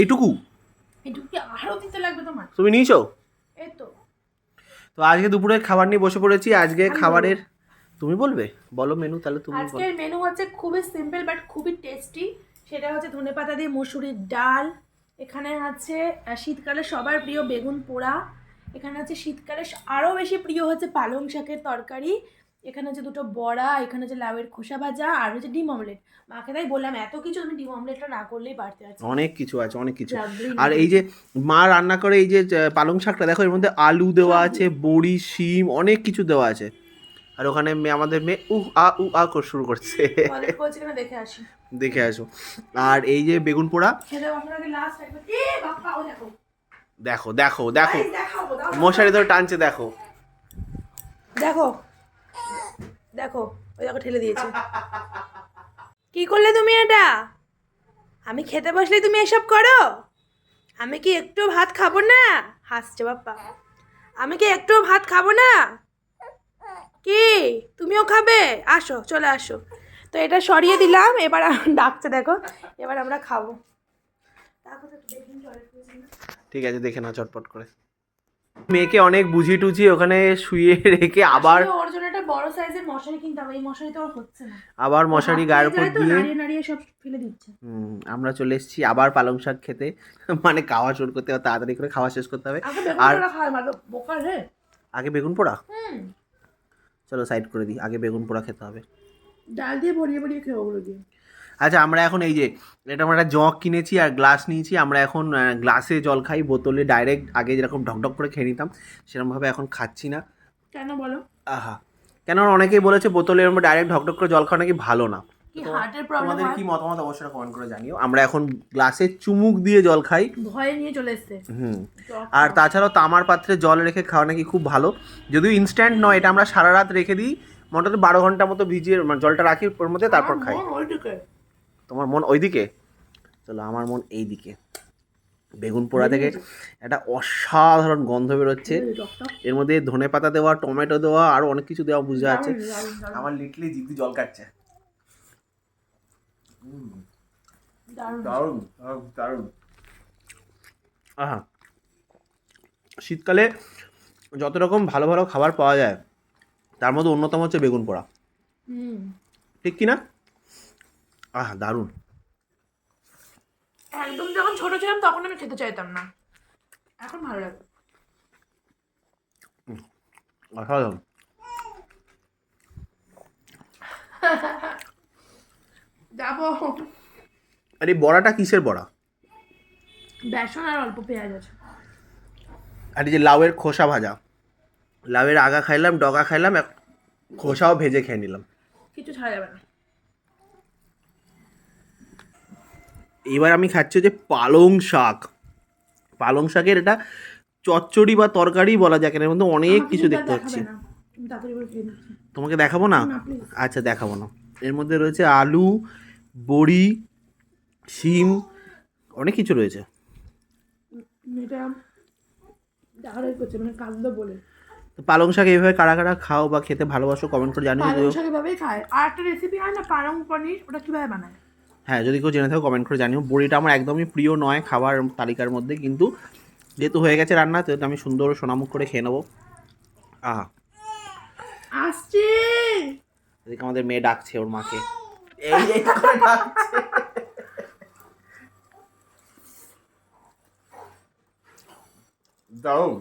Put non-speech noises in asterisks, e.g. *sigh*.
এইটুকু? আরও দিতে লাগবে তোমার। তুমি নিয়েছো? তো আজকে দুপুরে খাবার নিয়ে বসে পড়েছি আজকে খাবারের তুমি বলবে? বলো মেনু তাহলে তুমি আজকের মেনু হচ্ছে খুবই সিম্পল বাট খুবই টেস্টি সেটা হচ্ছে ধনেপাতা দিয়ে মসুরির ডাল। এখানে আছে শীতকালে সবার প্রিয় বেগুন পোড়া। এখানে আছে শীতকালে আরও বেশি প্রিয় হচ্ছে পালং শাকের তরকারি। এখানে হচ্ছে দুটো বড়া এখানে হচ্ছে লাউয়ের খোসা ভাজা আর হচ্ছে ডিম অমলেট। মাকে তাই বললাম এত কিছু তুমি ডিম অমলেটটা না করলেই পারতে আছে। অনেক কিছু আছে অনেক কিছু। আর এই যে মা রান্না করে এই যে পালং শাকটা দেখো এর মধ্যে আলু দেওয়া আছে বড়ি শিম অনেক কিছু দেওয়া আছে। আর ওখানে মেয়ে আমাদের মেয়ে উহ আ উ আ করে শুরু করছে। দেখে আসি। দেখে আসো। আর এই যে বেগুন পোড়া। দেখো। দেখো দেখো মশারি ধরে টানছে দেখো। দেখো। দেখো ওই দেখো ঠেলে দিয়েছে। কি করলে তুমি এটা? আমি খেতে বসলে তুমি এসব করো? আমি কি একটু ভাত খাব না? হাসছে বাপ্পা। আমি কি একটু ভাত খাব না? কি? তুমিও খাবে? আসো চলে আসো। তো এটা সরিয়ে দিলাম এবার ডাকছে দেখো এবার আমরা খাব। ঠিক আছে দেখে না চটপট করে। মেয়েকে অনেক বুঝিয়ে টুঝি ওখানে শুয়ে রেখে আবার ওর জন্য বড় সাইজের মশারি কিনতে হবে এই মশারি তো হচ্ছে না। আবার মশারি গায়ের উপর দিয়ে নাড়িয়ে নাড়িয়ে সব ফেলে দিচ্ছে। হুম, আমরা চলে এসেছি আবার পালং শাক খেতে। *laughs* মানে খাওয়া শুরু করতে হবে তাড়াতাড়ি করে খাওয়া শেষ করতে হবে। আর- বোকা রে। আগে বেগুন পোড়া? চলো সাইড করে দিই আগে বেগুন পোড়া খেতে হবে। ডাল দিয়ে ভরিয়ে ভরিয়ে খেয়ে ওগুলো দিয়ে। আচ্ছা আমরা এখন এই যে এটা আমরা একটা জগ কিনেছি আর গ্লাস নিয়েছি। আমরা এখন গ্লাসে জল খাই বোতলে ডাইরেক্ট আগে যেরকম ঢকঢক করে খেয়ে নিতাম সেরকমভাবে এখন খাচ্ছি না। কেন বলো? আহা কেন অনেকেই বলেছে বোতলের মধ্যে ডাইরেক্ট ঢকঢক করে জল খাওয়া নাকি ভালো না। কি তো হার্টের প্রবলেম তোমাদের কি মতামত? অবশ্যই কমেন্ট করে জানিও। আমরা এখন গ্লাসে চুমুক দিয়ে জল খাই। ভয়ে নিয়ে চলে এসছে। হুম। আর তাছাড়াও তামার পাত্রে জল রেখে খাওয়া নাকি খুব ভালো। যদিও ইনস্ট্যান্ট নয় এটা আমরা সারা রাত রেখে দিই। মোটামুটি বারো ঘণ্টা মতো ভিজিয়ে মানে জলটা রাখি ওর মধ্যে তারপর খাই। তোমার মন ওইদিকে? চলো আমার মন এই দিকে বেগুন পোড়া থেকে একটা অসাধারণ গন্ধ বেরোচ্ছে। এর মধ্যে ধনে পাতা দেওয়া টমেটো দেওয়া আরও অনেক কিছু দেওয়া বুঝা যাচ্ছে। আমার লিটলি জিভি জল কাটছে। দারুণ। দারুণ আহা। শীতকালে যত রকম ভালো ভালো খাবার পাওয়া যায় তার মধ্যে অন্যতম হচ্ছে বেগুন পোড়া। ঠিক কি না? আহা দারুণ। একদম যখন ছোট ছিলাম তখন আমি খেতে চাইতাম না। এখন ভালো লাগে। অসাধারণ যাব। আর বড়াটা কিসের বড়া? বেসন আর অল্প পেঁয়াজ আছে। আর এই যে লাউয়ের খোসা ভাজা। লাউয়ের আগা খাইলাম ডগা খাইলাম খোসাও ভেজে খেয়ে নিলাম। কিছু ছাড়া যাবে না। এবার আমি খাচ্ছি যে পালং শাক। পালং শাকের এটা চচ্চড়ি বা তরকারি বলা যায় কেন? এর মধ্যে অনেক কিছু দেখতে পাচ্ছি তোমাকে দেখাবো না? আচ্ছা দেখাবো না। এর মধ্যে রয়েছে আলু বড়ি শিম অনেক কিছু রয়েছে। মানে পালং শাক এইভাবে কারা কারা খাও বা খেতে ভালোবাসো কমেন্ট করে জানিয়ে পালং শাক এভাবেই খায়। আর একটা রেসিপি হয় না পালং পনির ওটা কীভাবে বানায়? হ্যাঁ যদি কেউ জেনে থাকো কমেন্ট করে জানিও। বড়িটা আমার একদমই প্রিয় নয় খাবার তালিকার মধ্যে কিন্তু যেহেতু হয়ে গেছে রান্না তো আমি সুন্দর সোনামুখ করে খেয়ে নেব। আহা। আসছি! এদিকে আমাদের মেয়ে ডাকছে ওর মাকে। এই এই করে ডাকছে। দারুণ।